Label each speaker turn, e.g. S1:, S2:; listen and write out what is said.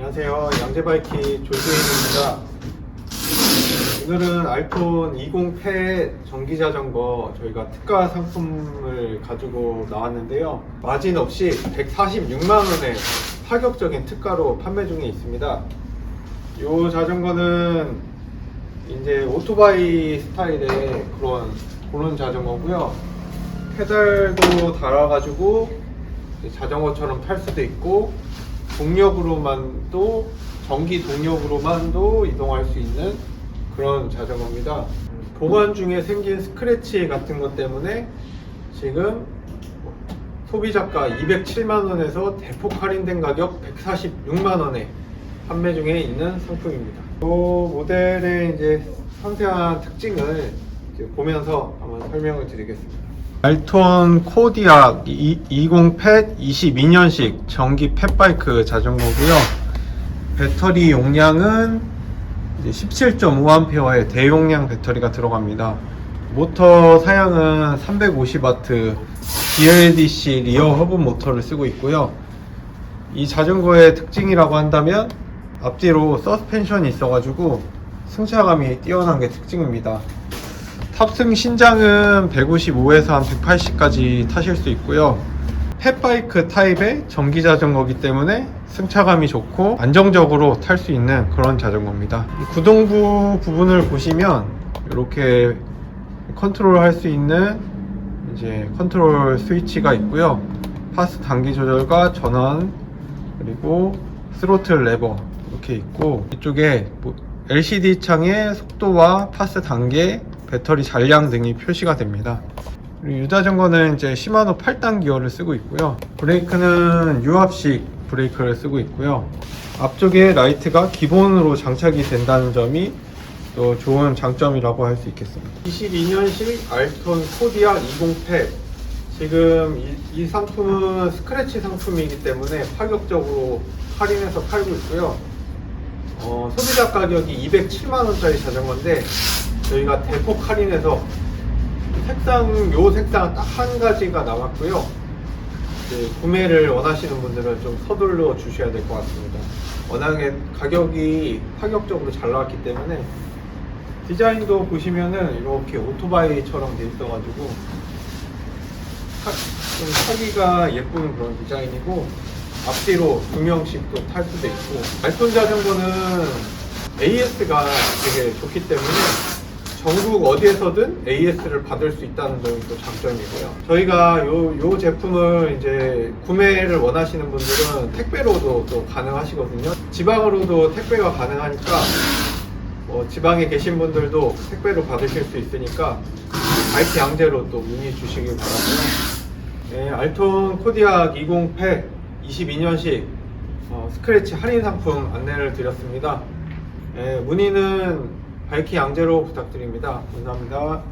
S1: 안녕하세요. 양재바이키 조수인입니다. 오늘은 알톤 20패 전기자전거 저희가 특가 상품을 가지고 나왔는데요. 마진 없이 146만원의 파격적인 특가로 판매 중에 있습니다. 이 자전거는 이제 오토바이 스타일의 그런 그런 자전거고요. 페달도 달아가지고 자전거처럼 탈 수도 있고 동력으로만도 전기 동력으로만도 이동할 수 있는 그런 자전거입니다. 보관 중에 생긴 스크래치 같은 것 때문에 지금 소비자가 207만 원에서 대폭 할인된 가격 146만 원에 판매 중에 있는 상품입니다. 이 모델의 이제 상세한 특징을 보면서 한번 설명을 드리겠습니다. 알톤 코디악 20팻 22년식 전기 팻바이크 자전거고요. 배터리 용량은 17.5A의 대용량 배터리가 들어갑니다. 모터 사양은 350W BLDC 리어 허브 모터를 쓰고 있고요. 이 자전거의 특징이라고 한다면 앞뒤로 서스펜션이 있어가지고 승차감이 뛰어난 게 특징입니다. 탑승 신장은 155에서 한 180까지 타실 수 있고요. 펫바이크 타입의 전기 자전거기 때문에 승차감이 좋고 안정적으로 탈 수 있는 그런 자전거입니다. 이 구동부 부분을 보시면 이렇게 컨트롤 할 수 있는 이제 컨트롤 스위치가 있고요. 파스 단기 조절과 전원 그리고 스로틀 레버 이렇게 있고 이쪽에 뭐 LCD 창에 속도와 파스 단계, 배터리 잔량 등이 표시가 됩니다. 유자전거는 이제 시마노 8단 기어를 쓰고 있고요. 브레이크는 유압식 브레이크를 쓰고 있고요. 앞쪽에 라이트가 기본으로 장착이 된다는 점이 또 좋은 장점이라고 할 수 있겠습니다. 22년식 알톤 코디아 20팩 지금 이, 이 상품은 스크래치 상품이기 때문에 파격적으로 할인해서 팔고 있고요. 어, 소비자 가격이 207만원짜리 자전거인데 저희가 대폭 할인해서 색상, 요 색상 딱 한 가지가 남았고요. 구매를 원하시는 분들은 좀 서둘러 주셔야 될 것 같습니다. 워낙에 가격이 파격적으로 잘 나왔기 때문에 디자인도 보시면은 이렇게 오토바이처럼 돼 있어가지고 타- 좀 타기가 예쁜 그런 디자인이고 앞뒤로 두 명씩 또 탈 수도 있고 알톤 자전거는 AS가 되게 좋기 때문에 전국 어디에서든 AS를 받을 수 있다는 점이 또 장점이고요. 저희가 요, 요 제품을 이제 구매를 원하시는 분들은 택배로도 또 가능하시거든요. 지방으로도 택배가 가능하니까 뭐 지방에 계신 분들도 택배로 받으실 수 있으니까 IT 양재로 또 문의 주시길 바라고요. 네, 알톤 코디악 20팩 22년식 어, 스크래치 할인 상품 안내를 드렸습니다. 네, 문의는 바이키 양재로 부탁드립니다. 감사합니다.